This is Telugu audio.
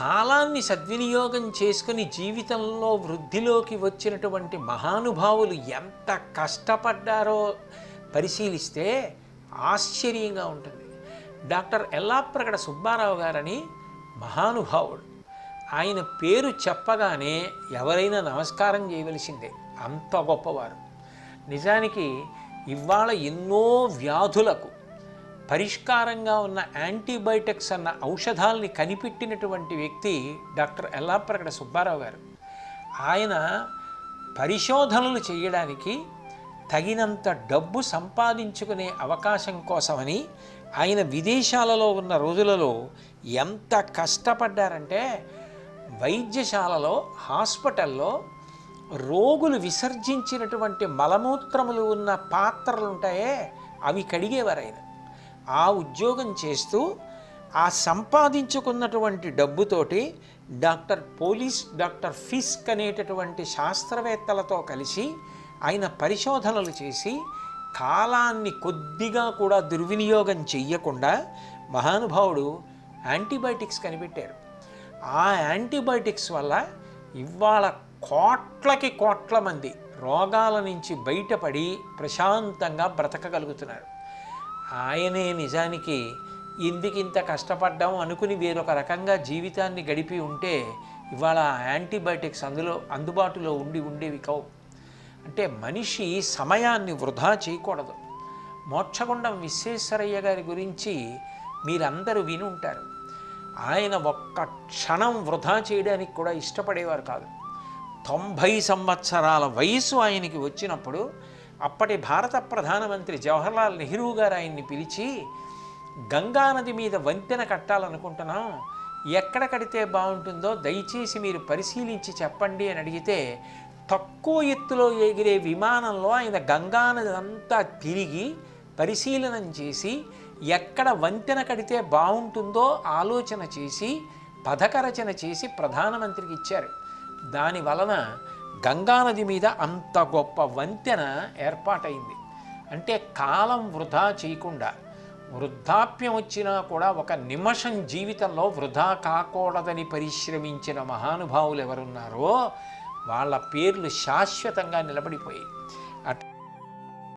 కాలాన్ని సద్వినియోగం చేసుకుని జీవితంలో వృద్ధిలోకి వచ్చినటువంటి మహానుభావులు ఎంత కష్టపడ్డారో పరిశీలిస్తే ఆశ్చర్యంగా ఉంటుంది. డాక్టర్ ఎల్లాప్రగడ సుబ్బారావు గారని మహానుభావుడు. ఆయన పేరు చెప్పగానే ఎవరైనా నమస్కారం చేయవలసిందే. అంత గొప్పవారు. నిజానికి ఇవాళ ఎన్నో వ్యాధులకు పరిష్కారంగా ఉన్న యాంటీబయోటిక్స్ అన్న ఔషధాలని కనిపెట్టినటువంటి వ్యక్తి డాక్టర్ ఎల్లాప్రగడ సుబ్బారావు గారు. ఆయన పరిశోధనలు చేయడానికి తగినంత డబ్బు సంపాదించుకునే అవకాశం కోసమని ఆయన విదేశాలలో ఉన్న రోజులలో ఎంత కష్టపడ్డారంటే వైద్యశాలలో హాస్పిటల్లో రోగులు విసర్జించినటువంటి మలమూత్రములు ఉన్న పాత్రలు ఉంటాయే అవి కడిగేవారు ఆయన. ఆ ఉద్యోగం చేస్తూ ఆ సంపాదించుకున్నటువంటి డబ్బుతోటి డాక్టర్ పోలీస్ డాక్టర్ ఫిస్క్ అనేటటువంటి శాస్త్రవేత్తలతో కలిసి ఆయన పరిశోధనలు చేసి కాలాన్ని కొద్దిగా కూడా దుర్వినియోగం చెయ్యకుండా మహానుభావుడు యాంటీబయాటిక్స్ కనిపెట్టారు. ఆ యాంటీబయాటిక్స్ వల్ల ఇవాళ కోట్లకి కోట్ల మంది రోగాల నుంచి బయటపడి ప్రశాంతంగా బ్రతకగలుగుతున్నారు. ఆయనే నిజానికి ఎందుకు ఇంత కష్టపడ్డాం అనుకుని వేరొక రకంగా జీవితాన్ని గడిపి ఉంటే ఇవాళ యాంటీబయాటిక్స్ అందులో అందుబాటులో ఉండి ఉండేవి కావు. అంటే మనిషి సమయాన్ని వృధా చేయకూడదు. మోక్షగుండం విశ్వేశ్వరయ్య గారి గురించి మీరందరూ విని ఉంటారు. ఆయన ఒక్క క్షణం వృధా చేయడానికి కూడా ఇష్టపడేవారు కాదు. తొంభై సంవత్సరాల వయసు ఆయనకి వచ్చినప్పుడు అప్పటి భారత ప్రధానమంత్రి జవహర్లాల్ నెహ్రూ గారు ఆయన్ని పిలిచి గంగానది మీద వంతెన కట్టాలనుకుంటున్నాం. ఎక్కడ కడితే బాగుంటుందో దయచేసి మీరు పరిశీలించి చెప్పండి అని అడిగితే తక్కువ ఎత్తులో ఎగిరే విమానంలో ఆయన గంగానది అంతా తిరిగి పరిశీలనం చేసి ఎక్కడ వంతెన కడితే బాగుంటుందో ఆలోచన చేసి పథకరచన చేసి ప్రధానమంత్రికి ఇచ్చారు. దాని వలన గంగానది మీద అంత గొప్ప వంతెన ఏర్పాటైంది. అంటే కాలం వృధా చేయకుండా వృద్ధాప్యం వచ్చినా కూడా ఒక నిమిషం జీవితంలో వృధా కాకూడదని పరిశ్రమించిన మహానుభావులు ఎవరున్నారో వాళ్ళ పేర్లు శాశ్వతంగా నిలబడిపోయాయి.